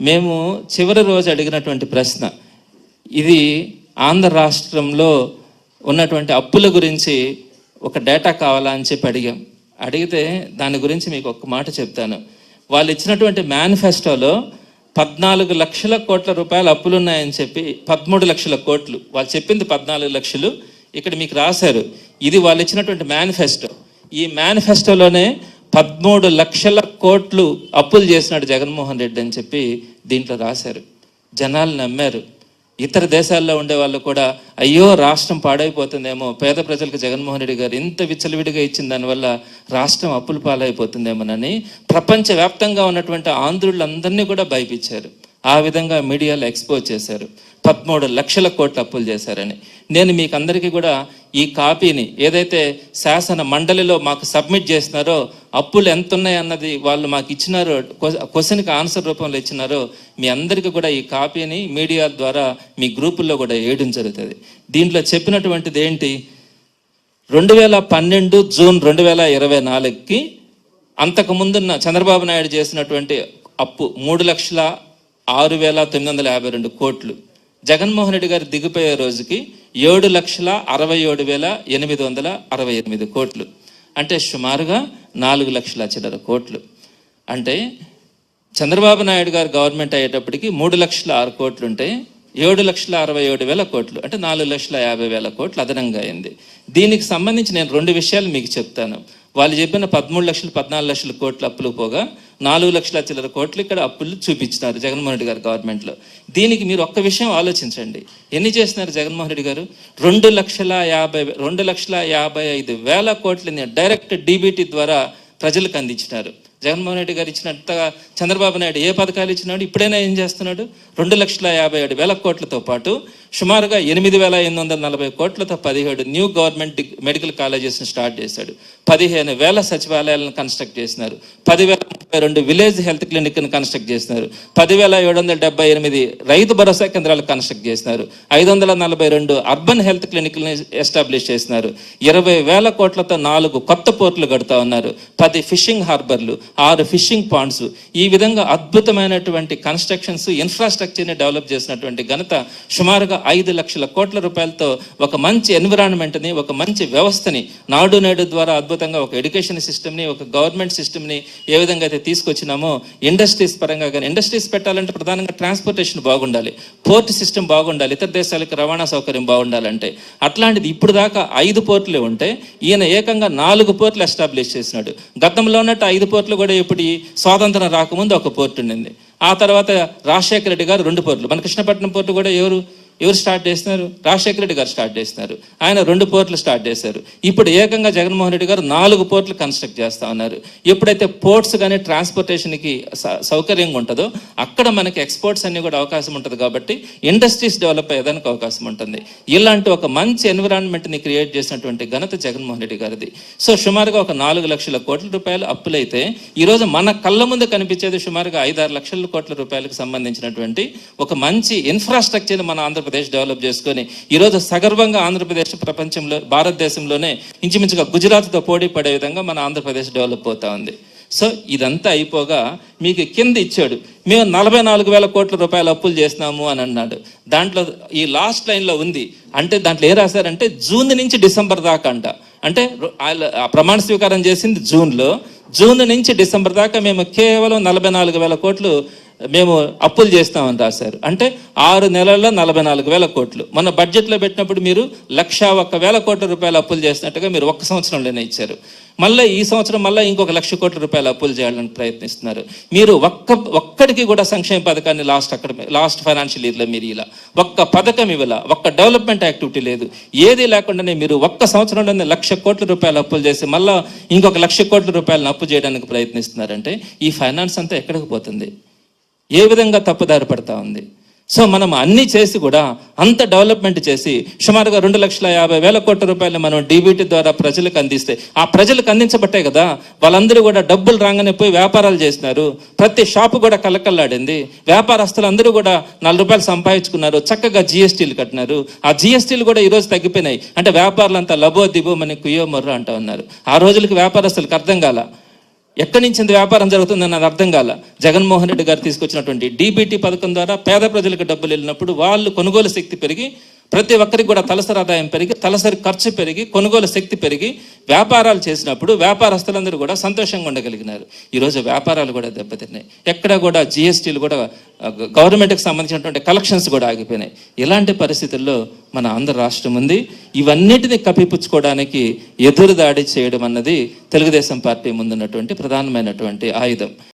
మేము చివరి రోజు అడిగినటువంటి ప్రశ్న ఇది ఆంధ్ర రాష్ట్రంలో ఉన్నటువంటి అప్పుల గురించి ఒక డేటా కావాలా అని చెప్పి అడిగాం. అడిగితే దాని గురించి మీకు ఒక మాట చెప్తాను. వాళ్ళు ఇచ్చినటువంటి మేనిఫెస్టోలో పద్నాలుగు లక్షల కోట్ల రూపాయల అప్పులు ఉన్నాయని చెప్పి పదమూడు లక్షల కోట్లు వాళ్ళు చెప్పింది పద్నాలుగు లక్షలు ఇక్కడ మీకు రాశారు. ఇది వాళ్ళు ఇచ్చినటువంటి మేనిఫెస్టో. ఈ మేనిఫెస్టోలోనే పదమూడు లక్షల కోట్లు అప్పులు చేసినాడు జగన్మోహన్ రెడ్డి అని చెప్పి దీంట్లో రాశారు. జనాలు నమ్మారు. ఇతర దేశాల్లో ఉండే వాళ్ళు కూడా అయ్యో రాష్ట్రం పాడైపోతుందేమో పేద ప్రజలకు జగన్మోహన్ రెడ్డి గారు ఇంత విచ్చలవిడిగా ఇచ్చిన దానివల్ల రాష్ట్రం అప్పులు పాలైపోతుందేమోనని ప్రపంచవ్యాప్తంగా ఉన్నటువంటి ఆంధ్రులందరినీ కూడా భయపించారు. ఆ విధంగా మీడియాలో ఎక్స్పోజ్ చేశారు. పదమూడు లక్షల కోట్ల అప్పులు చేశారని. నేను మీకు అందరికీ కూడా ఈ కాపీని ఏదైతే శాసన మండలిలో మాకు సబ్మిట్ చేసినారో అప్పులు ఎంత ఉన్నాయి అన్నది వాళ్ళు మాకు ఇచ్చినారో క్వశ్చన్కి ఆన్సర్ రూపంలో ఇచ్చినారో మీ అందరికీ కూడా ఈ కాపీని మీడియా ద్వారా మీ గ్రూపుల్లో కూడా వేయడం జరుగుతుంది. దీంట్లో చెప్పినటువంటిది ఏంటి? రెండు వేల పన్నెండు జూన్ రెండు వేల ఇరవై నాలుగుకి అంతకు ముందున్న చంద్రబాబు నాయుడు చేసినటువంటి అప్పు మూడు లక్షల ఆరు వేల తొమ్మిది వందల యాభై రెండు కోట్లు. జగన్మోహన్ రెడ్డి గారు దిగిపోయే రోజుకి ఏడు లక్షల అరవై ఏడు వేల ఎనిమిది వందల అరవై ఎనిమిది కోట్లు. అంటే సుమారుగా నాలుగు లక్షల చిల్లర కోట్లు. అంటే చంద్రబాబు నాయుడు గారు గవర్నమెంట్ అయ్యేటప్పటికి మూడు లక్షల ఆరు కోట్లు ఉంటే ఏడు లక్షల అరవై ఏడు వేల కోట్లు. అంటే నాలుగు లక్షల యాభై వేల కోట్లు అదనంగా అయింది. దీనికి సంబంధించి నేను రెండు విషయాలు మీకు చెప్తాను. వాళ్ళు చెప్పిన పదమూడు లక్షలు పద్నాలుగు లక్షల కోట్లు అప్పులు పోగా నాలుగు లక్షల చిల్లర కోట్లు ఇక్కడ అప్పులు చూపించినారు జగన్మోహన్ రెడ్డి గారు గవర్నమెంట్లో. దీనికి మీరు ఒక్క విషయం ఆలోచించండి. ఎన్ని చేసినారు జగన్మోహన్ రెడ్డి గారు? రెండు లక్షల యాభై రెండు లక్షల యాభై ఐదు వేల కోట్లని డైరెక్ట్ డీబీటీ ద్వారా ప్రజలకు అందించినారు. జగన్మోహన్ రెడ్డి గారు ఇచ్చినట్టుగా చంద్రబాబు నాయుడు ఏ పథకాలు ఇచ్చినాడు? ఇప్పుడైనా ఏం చేస్తున్నాడు? రెండు లక్షల యాభై ఏడు వేల కోట్లతో పాటు సుమారుగా ఎనిమిది వేల ఎనిమిది వందల నలభై కోట్లతో పదిహేడు న్యూ గవర్నమెంట్ మెడికల్ కాలేజెస్ని స్టార్ట్ చేశాడు. పదిహేను వేల సచివాలయాలను కన్స్ట్రక్ట్ చేసినారు. పదివేల రెండు విలేజ్ హెల్త్ క్లినిక్ని కన్స్ట్రక్ట్ చేసినారు. పదివేల ఏడు వందల డెబ్బై ఎనిమిది రైతు భరోసా కేంద్రాలు కన్స్ట్రక్ట్ చేసినారు. ఐదు వందల నలభై రెండు అర్బన్ హెల్త్ క్లినిక్ని ఎస్టాబ్లిష్ చేసినారు. ఇరవై వేల కోట్లతో నాలుగు కొత్త పోర్టులు కడుతూ ఉన్నారు. పది ఫిషింగ్ హార్బర్లు ఆరు ఫిషింగ్ పాండ్స్. ఈ విధంగా అద్భుతమైనటువంటి కన్స్ట్రక్షన్స్ ఇన్ఫ్రాస్ట్రక్చర్ని డెవలప్ చేసినటువంటి ఘనత సుమారుగా ఐదు లక్షల కోట్ల రూపాయలతో ఒక మంచి ఎన్విరాన్మెంట్ని ఒక మంచి వ్యవస్థని నాడు నేడు ద్వారా అద్భుతంగా ఒక ఎడ్యుకేషన్ సిస్టమ్ని ఒక గవర్నమెంట్ సిస్టమ్ని ఏ విధంగా అయితే తీసుకొచ్చినామో ఇండస్ట్రీస్ పరంగా కానీ ఇండస్ట్రీస్ పెట్టాలంటే ప్రధానంగా ట్రాన్స్పోర్టేషన్ బాగుండాలి. పోర్ట్ సిస్టమ్ బాగుండాలి. ఇతర దేశాలకు రవాణా సౌకర్యం బాగుండాలంటే. అట్లాంటిది ఇప్పుడు దాకా ఐదు పోర్టులే ఉంటే ఈయన ఏకంగా నాలుగు పోర్టులు ఎస్టాబ్లిష్ చేసినాడు. గతంలో ఉన్నట్టు ఐదు పోర్టులు కూడా ఇప్పుడు స్వాతంత్రం రాకముందు ఒక పోర్టు ఉండింది. ఆ తర్వాత రాజశేఖర రెడ్డి గారు రెండు పోర్టులు. మన కృష్ణపట్నం పోర్టు కూడా ఎవరు? ఎవరు స్టార్ట్ చేస్తున్నారు? రాజశేఖర రెడ్డి గారు స్టార్ట్ చేస్తున్నారు. ఆయన రెండు పోర్ట్లు స్టార్ట్ చేశారు. ఇప్పుడు ఏకంగా జగన్మోహన్ రెడ్డి గారు నాలుగు పోర్ట్లు కన్స్ట్రక్ట్ చేస్తా ఉన్నారు. ఎప్పుడైతే పోర్ట్స్ కానీ ట్రాన్స్పోర్టేషన్కి స- సౌకర్యంగా ఉంటుందో అక్కడ మనకి ఎక్స్పోర్ట్స్ అన్ని కూడా అవకాశం ఉంటుంది కాబట్టి ఇండస్ట్రీస్ డెవలప్ అయ్యేదానికి అవకాశం ఉంటుంది. ఇలాంటి ఒక మంచి ఎన్విరాన్మెంట్ని క్రియేట్ చేసినటువంటి ఘనత జగన్మోహన్ రెడ్డి గారిది. సో సుమారుగా ఒక నాలుగు లక్షల కోట్ల రూపాయలు అప్పులైతే ఈరోజు మన కళ్ళ ముందు కనిపించేది సుమారుగా ఐదారు లక్షల కోట్ల రూపాయలకు సంబంధించినటువంటి ఒక మంచి ఇన్ఫ్రాస్ట్రక్చర్ని మన ఆంధ్ర ఆంధ్రప్రదేశ్ డెవలప్ చేసుకొని ఈరోజు సగర్వంగా ఆంధ్రప్రదేశ్ ప్రపంచంలో భారతదేశంలోనే ఇంచుమించుగా గుజరాత్తో పోటీ పడే విధంగా మన ఆంధ్రప్రదేశ్ డెవలప్ అవుతా ఉంది. సో ఇదంతా అయిపోగా మీకు కింద ఇచ్చాడు. మేము నలభై నాలుగు వేల కోట్ల రూపాయలు అప్పులు చేసినాము అని అన్నాడు. దాంట్లో ఈ లాస్ట్ లైన్లో ఉంది. అంటే దాంట్లో ఏ రాశారంటే జూన్ నుంచి డిసెంబర్ దాకా అంట. అంటే ఆ ప్రమాణ స్వీకారం చేసింది జూన్లో. జూన్ నుంచి డిసెంబర్ దాకా మేము కేవలం నలభై నాలుగు వేల కోట్లు మేము అప్పులు చేస్తామని రాశారు అంటే ఆరు నెలల్లో నలభై నాలుగు వేల కోట్లు. మన బడ్జెట్లో పెట్టినప్పుడు మీరు లక్ష ఒక్క వేల కోట్ల రూపాయలు అప్పులు చేసినట్టుగా మీరు ఒక్క సంవత్సరంలోనే ఇచ్చారు. మళ్ళీ ఈ సంవత్సరం మళ్ళీ ఇంకొక లక్ష కోట్ల రూపాయలు అప్పులు చేయాలని ప్రయత్నిస్తున్నారు. మీరు ఒక్క ఒక్కడికి కూడా సంక్షేమ పథకాన్ని లాస్ట్ అక్కడ లాస్ట్ ఫైనాన్షియల్ ఇయర్లో మీరు ఇలా ఒక్క పథకం ఇవ్వాల? ఒక్క డెవలప్మెంట్ యాక్టివిటీ లేదు. ఏది లేకుండానే మీరు ఒక్క సంవత్సరంలోనే లక్ష కోట్ల రూపాయలు అప్పులు చేసి మళ్ళీ ఇంకొక లక్ష కోట్ల రూపాయలను అప్పు చేయడానికి ప్రయత్నిస్తున్నారంటే ఈ ఫైనాన్స్ అంతా ఎక్కడికి పోతుంది? ఏ విధంగా తప్పుదారి పడతా ఉంది? సో మనం అన్నీ చేసి కూడా అంత డెవలప్మెంట్ చేసి సుమారుగా రెండు లక్షల యాభై వేల కోట్ల రూపాయలు మనం డీబీటీ ద్వారా ప్రజలకు అందిస్తే ఆ ప్రజలకు అందించబట్టే కదా వాళ్ళందరూ కూడా డబ్బులు రాగానే పోయి వ్యాపారాలు చేసినారు. ప్రతి షాపు కూడా కలకల్లాడింది వ్యాపారస్తులు అందరూ కూడా నాలుగు రూపాయలు సంపాదించుకున్నారు. చక్కగా జిఎస్టీలు కట్టినారు. ఆ జిఎస్టీలు కూడా ఈరోజు తగ్గిపోయినాయి. అంటే వ్యాపారులంతా లబో దిబో మన కుయ్యో మొర్రో ఉన్నారు. ఆ రోజులకు వ్యాపారస్తులకు అర్థం కాల. ఎక్కడి నుంచి ఇంత వ్యాపారం జరుగుతుందని నాకు అర్థం కాల. జగన్మోహన్ రెడ్డి గారు తీసుకొచ్చినటువంటి డీబీటీ పథకం ద్వారా పేద ప్రజలకు డబ్బులు వెళ్ళినప్పుడు వాళ్ళు కొనుగోలు శక్తి పెరిగి ప్రతి ఒక్కరికి కూడా తలసరి ఆదాయం పెరిగి తలసరి ఖర్చు పెరిగి కొనుగోలు శక్తి పెరిగి వ్యాపారాలు చేసినప్పుడు వ్యాపారస్తులందరూ కూడా సంతోషంగా ఉండగలిగినారు. ఈరోజు వ్యాపారాలు కూడా దెబ్బతిన్నాయి. ఎక్కడ కూడా జిఎస్టీలు కూడా గవర్నమెంట్కి సంబంధించినటువంటి కలెక్షన్స్ కూడా ఆగిపోయినాయి. ఇలాంటి పరిస్థితుల్లో మన ఆంధ్ర రాష్ట్రం ఉంది. ఇవన్నిటిని కప్పిపుచ్చుకోవడానికి ఎదురుదాడి చేయడం అన్నది తెలుగుదేశం పార్టీ ముందున్నటువంటి ప్రధానమైనటువంటి ఆయుధం.